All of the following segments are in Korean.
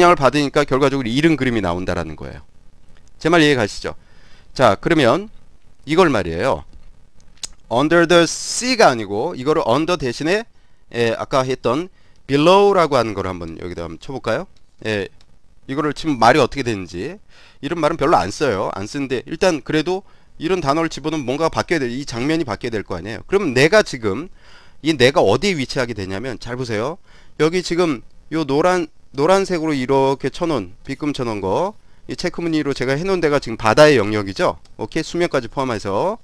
영향을 받으니까 결과적으로 이런 그림이 나온다라는 거예요. 제 말 이해 가시죠? 자, 그러면 이걸 말이에요. under the sea가 아니고 이거를 under 대신에 예, 아까 했던 below라고 하는 걸 한번 여기다 한번 쳐볼까요? 예, 이거를 지금 말이 어떻게 되는지 이런 말은 별로 안 써요. 안 쓰는데 일단 그래도 이런 단어를 집어넣으면 뭔가 바뀌어야 돼. 이 장면이 바뀌어야 될 거 아니에요. 그러면 내가 지금 이 내가 어디에 위치하게 되냐면 잘 보세요. 여기 지금 요 노란 노란색으로 이렇게 쳐놓은 빗금 쳐놓은 거 이 체크무늬로 제가 해놓은 데가 지금 바다의 영역이죠. 오케이 수면까지 포함해서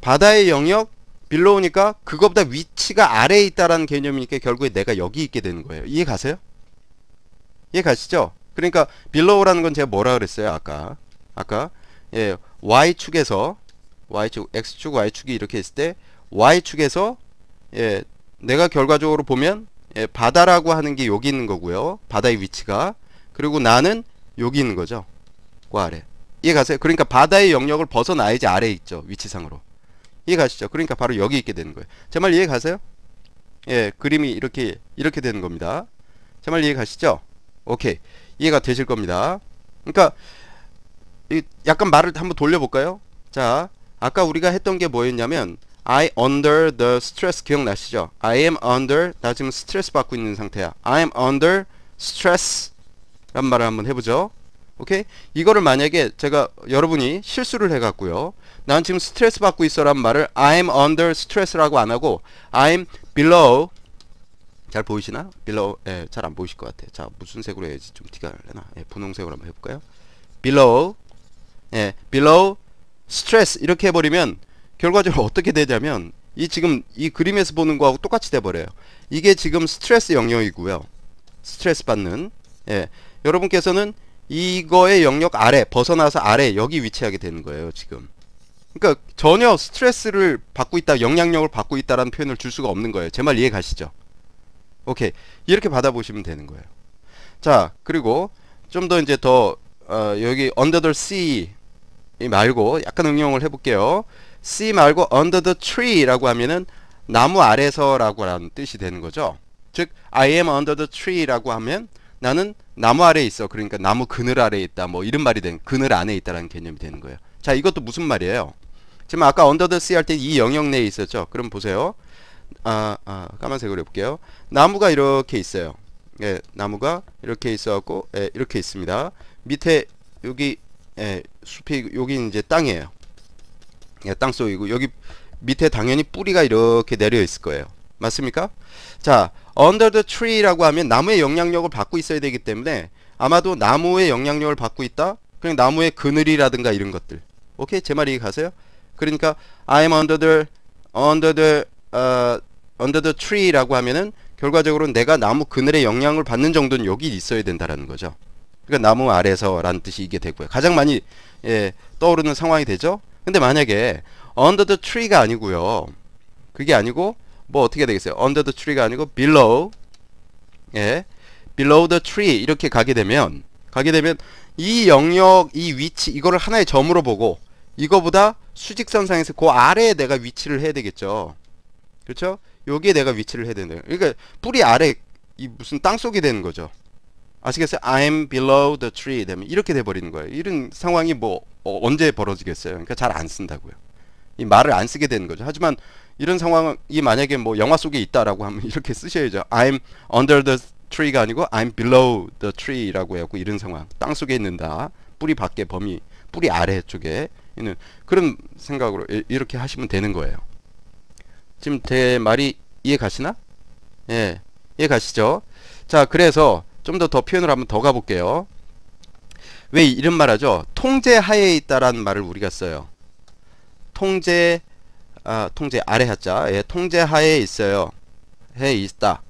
바다의 영역 빌로우니까 그거보다 위치가 아래에 있다라는 개념이니까 결국에 내가 여기 있게 되는 거예요. 이해 가세요? 이해 가시죠? 그러니까 빌로우라는 건 제가 뭐라 그랬어요? 아까 아까 예 y축에서 y축 x축 y축이 이렇게 있을 때 y축에서 예 내가 결과적으로 보면 예, 바다라고 하는 게 여기 있는 거고요. 바다의 위치가 그리고 나는 여기 있는 거죠. 그 아래 이해 가세요? 그러니까 바다의 영역을 벗어나야지 아래에 있죠. 위치상으로 이해 가시죠? 그러니까 바로 여기 있게 되는 거예요. 제 말 이해 가세요? 예, 그림이 이렇게 이렇게 되는 겁니다. 제 말 이해 가시죠? 오케이. 이해가 되실 겁니다. 그러니까 이 약간 말을 한번 돌려볼까요? 자, 아까 우리가 했던 게 뭐였냐면 I under the stress 기억나시죠? I am under 나 지금 스트레스 받고 있는 상태야. I am under stress 란 말을 한번 해보죠. 오케이? 이거를 만약에 제가 여러분이 실수를 해갖고요. 난 지금 스트레스 받고 있어 란 말을 I'm under stress라고 안 하고 I'm below 잘 보이시나? below 예, 잘 안 보이실 것 같아. 자, 무슨 색으로 해야지 좀 티가 날려나? 예, 분홍색으로 한번 해볼까요? below 예, below stress 이렇게 해버리면 결과적으로 어떻게 되냐면 이 지금 이 그림에서 보는 거하고 똑같이 돼버려요. 이게 지금 스트레스 영역이고요. 스트레스 받는 예, 여러분께서는 이거의 영역 아래 벗어나서 아래 여기 위치하게 되는 거예요. 지금. 그러니까 전혀 스트레스를 받고 있다, 영향력을 받고 있다라는 표현을 줄 수가 없는 거예요. 제 말 이해 가시죠? 오케이 이렇게 받아보시면 되는 거예요. 자 그리고 좀 더 이제 더 어, 여기 the sea 말고 약간 응용을 해볼게요. Sea 말고 under the tree라고 하면은 나무 아래서라고 하는 뜻이 되는 거죠. 즉 I am under the tree라고 하면 나는 나무 아래에 있어. 그러니까 나무 그늘 아래에 있다. 뭐 이런 말이 된 그늘 안에 있다라는 개념이 되는 거예요. 자 이것도 무슨 말이에요? 지금 아까 under the sea 할 때 이 영역 내에 있었죠. 그럼 보세요. 아, 아 까만색으로 해 볼게요. 나무가 이렇게 있어요. 예, 나무가 이렇게 있어 갖고 예, 이렇게 있습니다. 밑에 여기 예, 숲이 여기 이제 땅이에요. 예, 땅 속이고 여기 밑에 당연히 뿌리가 이렇게 내려 있을 거예요. 맞습니까? 자, under the tree라고 하면 나무의 영향력을 받고 있어야 되기 때문에 아마도 나무의 영향력을 받고 있다. 그냥 나무의 그늘이라든가 이런 것들. 오케이, 제 말이 가세요? 그러니까 I'm under the under the uh, under the tree라고 하면은 결과적으로 내가 나무 그늘의 영향을 받는 정도는 여기 있어야 된다라는 거죠. 그러니까 나무 아래서라는 뜻이 이게 되고요. 가장 많이 예, 떠오르는 상황이 되죠. 근데 만약에 under the tree가 아니고요. 그게 아니고 뭐 어떻게 되겠어요? under the tree가 아니고 below 예, below the tree 이렇게 가게 되면 가게 되면 이 영역, 이 위치 이거를 하나의 점으로 보고 이거보다 수직선상에서 그 아래에 내가 위치를 해야 되겠죠. 그렇죠? 여기에 내가 위치를 해야 된다. 그러니까 뿌리 아래 이 무슨 땅 속이 되는 거죠. 아시겠어요? I'm below the tree 되면 이렇게 돼 버리는 거예요. 이런 상황이 뭐 어, 언제 벌어지겠어요? 그러니까 잘 안 쓴다고요. 이 말을 안 쓰게 되는 거죠. 하지만 이런 상황이 만약에 뭐 영화 속에 있다라고 하면 이렇게 쓰셔야죠. I'm under the tree가 아니고 I'm below the tree라고 해갖고 이런 상황. 땅 속에 있는다. 뿌리 밖에 범위, 뿌리 아래 쪽에 있는 그런 생각으로 이렇게 하시면 되는 거예요. 지금 제 말이 이해 가시나? 예, 이해 가시죠? 자, 그래서 좀 더 더 표현을 한번 더 가볼게요. 왜 이런 말 하죠? 통제 하에 있다라는 말을 우리가 써요. 통제, 아, 통제 아래 하자. 예, 통제 하에 있어요. 해 있다.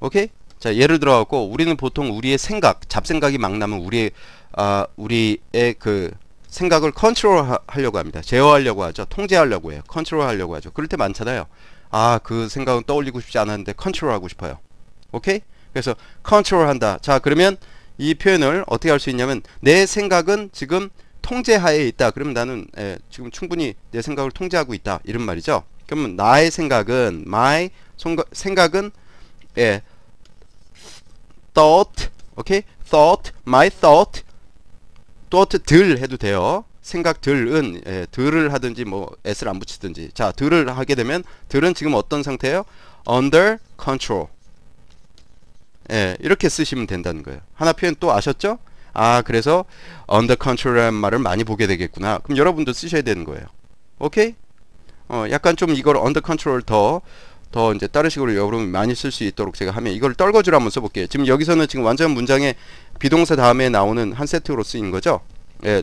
오케이? 자, 예를 들어 갖고 우리는 보통 우리의 생각, 잡생각이 막 나면 우리의 아, 우리의 그 생각을 컨트롤 하려고 합니다. 제어하려고 하죠. 통제하려고 해요. 컨트롤 하려고 하죠. 그럴 때 많잖아요. 아, 그 생각은 떠올리고 싶지 않았는데 컨트롤 하고 싶어요. 오케이? 그래서 컨트롤 한다. 자, 그러면 이 표현을 어떻게 할 수 있냐면 내 생각은 지금 통제하에 있다. 그러면 나는 예, 지금 충분히 내 생각을 통제하고 있다. 이런 말이죠. 그러면 나의 생각은 my 생각은 예, thought 오케이? thought, my thought, thought 들 해도 돼요. 생각들은 예, 들을 하든지 뭐 s를 안 붙이든지 자 들을 하게 되면 들은 지금 어떤 상태예요? under control 예, 이렇게 쓰시면 된다는 거예요. 하나 표현 또 아셨죠? 아 그래서 under control이라는 말을 많이 보게 되겠구나. 그럼 여러분도 쓰셔야 되는 거예요. 오케이? 어, 약간 좀 이걸 under control 더, 더 이제 다른 식으로 여러분 많이 쓸 수 있도록 제가 하면 이걸 떨거주를 한번 써볼게요. 지금 여기서는 지금 완전 문장에 비동사 다음에 나오는 한 세트로 쓰인 거죠. 예,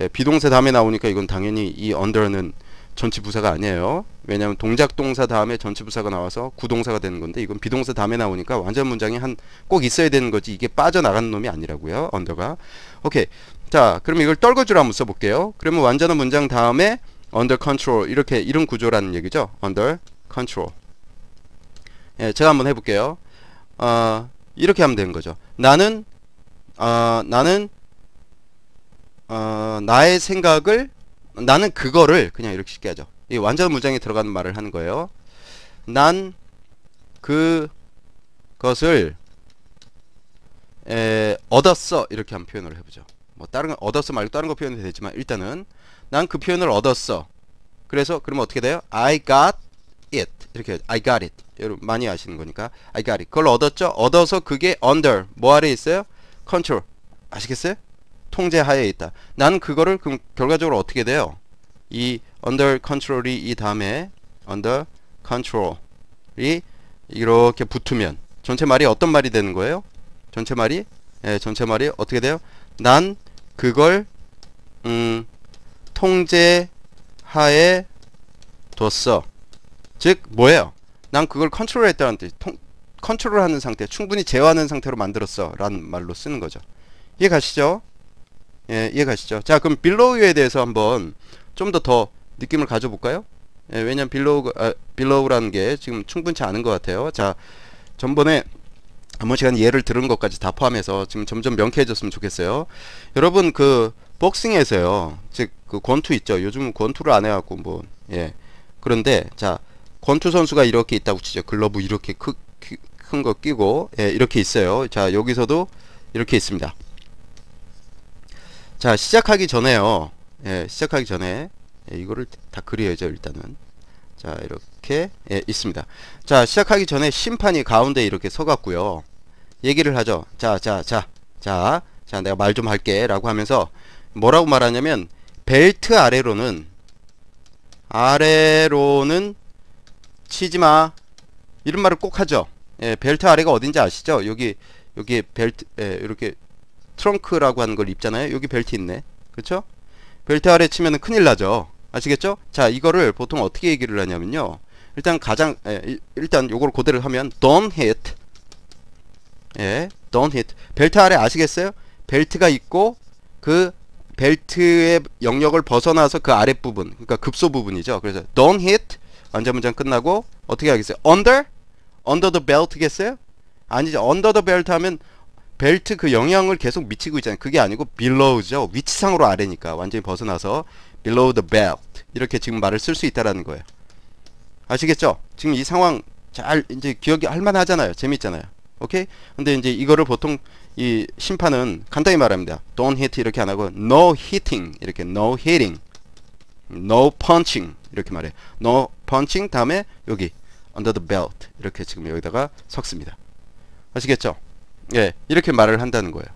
예, 비동사 다음에 나오니까 이건 당연히 이 under는 전치 부사가 아니에요. 왜냐하면 동작 동사 다음에 전치 부사가 나와서 구동사가 되는 건데 이건 비동사 다음에 나오니까 완전 문장이 한 꼭 있어야 되는 거지 이게 빠져나가는 놈이 아니라고요. 언더가. 오케이. 자, 그럼 이걸 떨거주로 한번 써볼게요. 그러면 완전한 문장 다음에 under control 이렇게 이런 구조라는 얘기죠. under control. 예, 제가 한번 해볼게요. 어, 이렇게 하면 되는 거죠. 나는 어, 나는 어, 나의 생각을 나는 그거를 그냥 이렇게 쉽게 하죠. 이 완전 문장에 들어가는 말을 하는 거예요. 난 그것을 에, 얻었어 이렇게 한번 표현을 해보죠. 뭐 다른 거 얻었어 말고 다른 거 표현이 되지만 일단은 난 그 표현을 얻었어. 그래서 그러면 어떻게 돼요? I got it 이렇게 I got it 여러분 많이 아시는 거니까 I got it 그걸 얻었죠? 얻어서 그게 under 뭐 아래 있어요? control 아시겠어요? 통제 하에 있다. 나는 그거를 그럼 결과적으로 어떻게 돼요? 이 under control이 이 다음에 under control이 이렇게 붙으면 전체 말이 어떤 말이 되는 거예요? 전체 말이 예, 전체 말이 어떻게 돼요? 난 그걸 음, 통제 하에 뒀어. 즉 뭐예요? 난 그걸 컨트롤했다는 뜻. 통, 컨트롤하는 상태, 충분히 제어하는 상태로 만들었어라는 말로 쓰는 거죠. 이해 가시죠? 예, 이해 가시죠? 자, 그럼 빌로우에 대해서 한번 좀더더 느낌을 가져볼까요? 예, 왜냐면 빌로우, 아, 빌로우라는 게 지금 충분치 않은 것 같아요. 자, 전번에 한번 시간 예를 들은 것까지 다 포함해서 지금 점점 명쾌해졌으면 좋겠어요. 여러분 그 복싱에서요, 즉 그 권투 있죠. 요즘 권투를 안 해갖고 뭐 예. 그런데 자 권투 선수가 이렇게 있다고 치죠. 글러브 이렇게 큰 거 끼고 예, 이렇게 있어요. 자 여기서도 이렇게 있습니다. 자 시작하기 전에요. 예, 시작하기 전에 예, 이거를 다 그려야죠 일단은. 자 이렇게 예, 있습니다. 자 시작하기 전에 심판이 가운데 이렇게 서갖고요. 얘기를 하죠. 자, 자, 자, 자, 자, 내가 말 좀 할게. 라고 하면서 뭐라고 말하냐면, 벨트 아래로는, 아래로는 치지 마. 이런 말을 꼭 하죠. 예, 벨트 아래가 어딘지 아시죠? 여기, 여기 벨트, 예, 이렇게 트렁크라고 하는 걸 입잖아요. 여기 벨트 있네. 그쵸? 벨트 아래 치면은 큰일 나죠. 아시겠죠? 자, 이거를 보통 어떻게 얘기를 하냐면요. 일단 가장, 예, 일단 요걸 그대로 하면, don't hit. 예, don't hit. 벨트 아래 아시겠어요? 벨트가 있고 그 벨트의 영역을 벗어나서 그 아랫부분, 그러니까 급소 부분이죠. 그래서 don't hit 완전 문장 끝나고 어떻게 하겠어요? under? under the belt겠어요? 아니죠. under the belt 하면 벨트 그 영향을 계속 미치고 있잖아요. 그게 아니고 below죠. 위치상으로 아래니까 완전히 벗어나서 below the belt 이렇게 지금 말을 쓸 수 있다라는 거예요. 아시겠죠? 지금 이 상황 잘 이제 기억이 할 만하잖아요. 재밌잖아요. 오케이? 근데 이제 이거를 보통 이 심판은 간단히 말합니다. don't hit 이렇게 안 하고 no hitting 이렇게 no hitting, no punching 이렇게 말해. no punching 다음에 여기 under the belt 이렇게 지금 여기다가 섞습니다. 아시겠죠? 예, 이렇게 말을 한다는 거예요.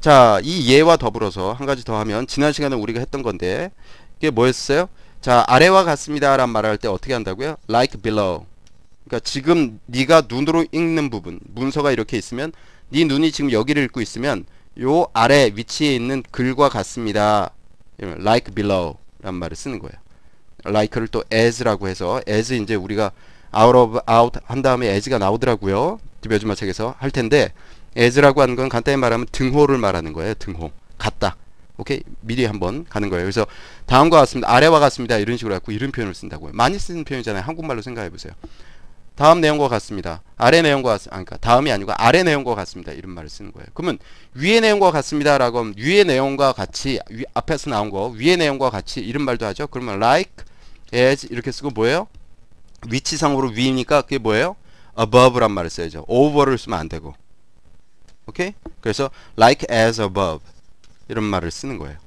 자, 이 예와 더불어서 한 가지 더 하면 지난 시간에 우리가 했던 건데 이게 뭐였어요? 자, 아래와 같습니다 라는 말을 할 때 어떻게 한다고요? like below. 그러니까 지금 네가 눈으로 읽는 부분 문서가 이렇게 있으면 네 눈이 지금 여기를 읽고 있으면 요 아래 위치에 있는 글과 같습니다. like below 란 말을 쓰는 거예요. like를 또 as라고 해서 as 이제 우리가 out of out 한 다음에 as가 나오더라고요. 디베주마 책에서 할 텐데 as라고 하는 건 간단히 말하면 등호를 말하는 거예요. 등호. 같다. 오케이 미리 한번 가는 거예요. 그래서 다음과 같습니다. 아래와 같습니다. 이런 식으로 갖고 이런 표현을 쓴다고요. 많이 쓰는 표현이잖아요. 한국말로 생각해 보세요. 다음 내용과 같습니다. 아래 내용과 같, 아, 그러니까 다음이 아니고 아래 내용과 같습니다. 이런 말을 쓰는 거예요. 그러면 위의 내용과 같습니다라고 하면 위의 내용과 같이 위, 앞에서 나온 거 위의 내용과 같이 이런 말도 하죠. 그러면 like, as 이렇게 쓰고 뭐예요? 위치상으로 위니까 그게 뭐예요? above란 말을 써야죠. over를 쓰면 안 되고. 오케이? 그래서 like as above 이런 말을 쓰는 거예요.